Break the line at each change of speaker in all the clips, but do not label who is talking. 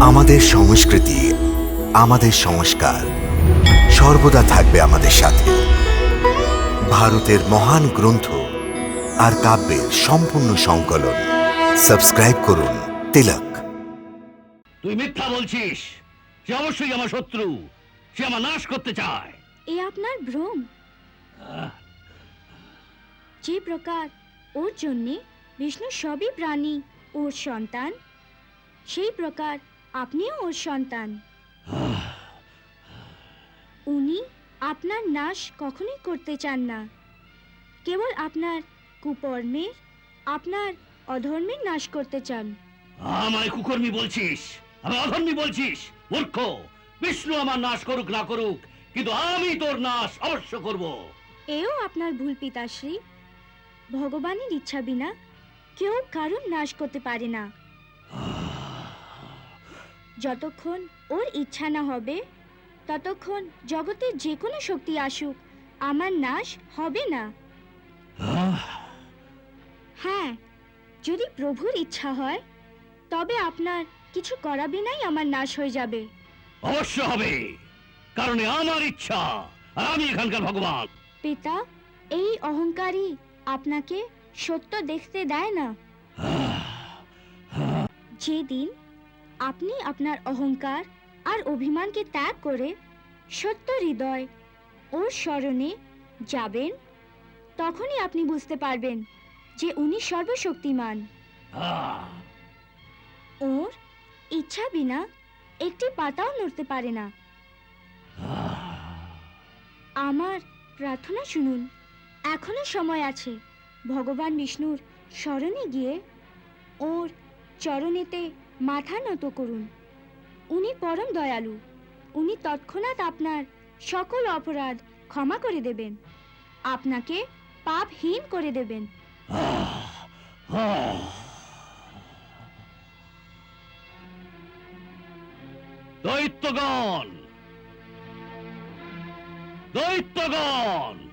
আমাদের সংস্কৃতি আমাদের সংস্কার সর্বদা থাকবে আমাদের সাথে। ভারতের মহান গ্রন্থ আর কাব্যের সম্পূর্ণ সংকলন। সাবস্ক্রাইব করুন তিলক।
তুই মিথ্যা বলছিস। সে অবশ্যই আমার শত্রু। সে আমার নাশ করতে চায়।
এ আপনার ভ্রম। যে প্রকার ওর জন্যে বিষ্ণু সবই প্রাণী ওর সন্তান সেই প্রকার আপনিও ওর সন্তান। উনি আপনার নাশ কখনোই করতে চান না। কেবল আপনার কুকর্মের আপনার অধর্মের নাশ করতে চান।
আমায় কুকর্মী বলছিস? আমি অধর্মী বলছিস? মূর্খ! বিষ্ণু আমার নাশ করুক না করুক কিন্তু আমি তোর নাশ অবশ্য করব।
এও আপনার ভুল পিতাশ্রী। ভগবানের ইচ্ছা বিনা কেউ কারুর নাশ করতে পারে না। যতক্ষণ ওর ইচ্ছা না হবে ততক্ষণ জগতের যে কোনো শক্তি আসুক আমার নাশ হবে না। হ্যাঁ যদি প্রভুর ইচ্ছা হয় তবে আপনার কিছু করাবে নাই আমার নাশ হয়ে যাবে।
অবশ্য হবে কারণ আমার ইচ্ছা আর আমি এখানকার ভগবান।
পিতা এই অহংকারী আপনাকে সত্য দেখতে দেয় না। যেদিন আপনি আপনার অহংকার আর অভিমানকে ত্যাগ করে সত্য হৃদয় ওর স্মরণে যাবেন তখনই আপনি বুঝতে পারবেন যে উনি সর্বশক্তিমান। ওর ইচ্ছা বিনা একটি পাতাও নড়তে পারে না। আমার প্রার্থনা শুনুন এখনও সময় আছে। ভগবান বিষ্ণুর স্মরণে গিয়ে ওর চরণেতে মাথা নত করুন। উনি পরম দয়ালু। উনি তৎক্ষণাৎ আপনার সকল অপরাধ ক্ষমা করে দেবেন। আপনাকে পাপহীন করে দেবেন।
দৈত্যগণ! দৈত্যগণ!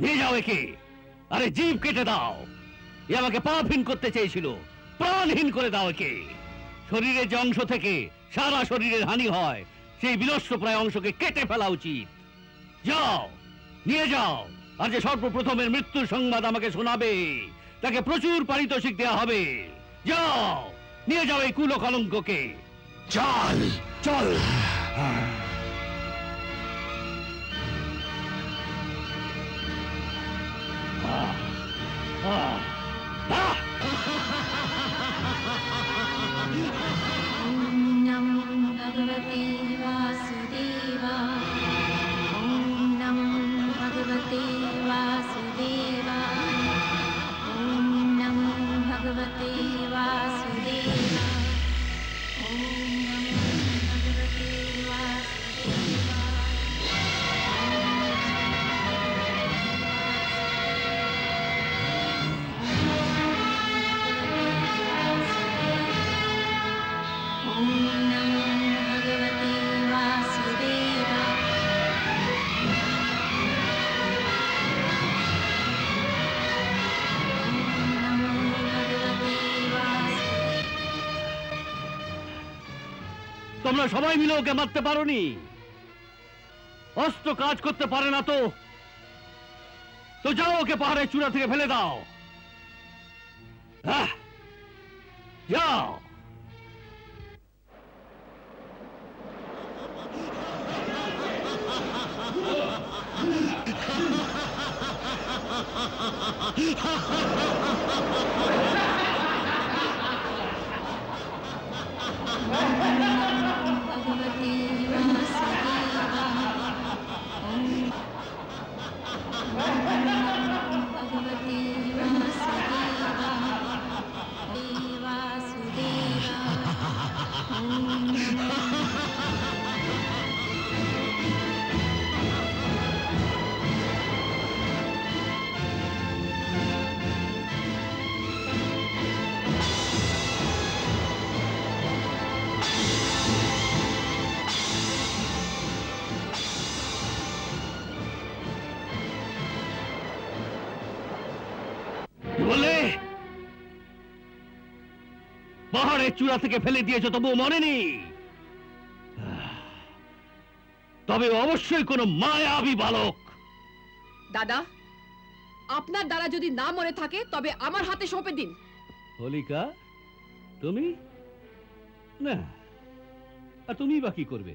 নিয়ে যাও একে। আরে, জীব কেটে দাও। এ আমাকে পাপহীন করতে চেয়েছিল। প্রাণহীন করে দাও একে। শরীরের যে অংশ থেকে সারা শরীরের হানি হয়, সেই বিনষ্ট প্রায় অংশকে কেটে ফেলা উচিত। যাও, নিয়ে যাও। আর যে সর্বপ্রথমের মৃত্যুর সংবাদ আমাকে শোনাবে, তাকে প্রচুর পারিতোষিক দেওয়া হবে। যাও, নিয়ে যাও এই কুলো কলঙ্ককে চল চল। তোমরা সবাই মিলে ওকে মারতে পারোনি। অস্ত্র কাজ করতে পারে না তো। তো যাও ওকে পাহাড়ের চূড়া থেকে ফেলে দাও। হ্যাঁ যাও।
ha ha ha
বলে? পাহাড়ের চূড়া থেকে ফেলে দিয়েছ তবু মনে নেই তবে অবশ্যই কোনো মায়াবী বালক।
দাদা আপনার দ্বারা যদি না মরে থাকে তবে আমার হাতে সঁপে দিন।
হোলিকা তুমি? না আর তুমি বা কি করবে?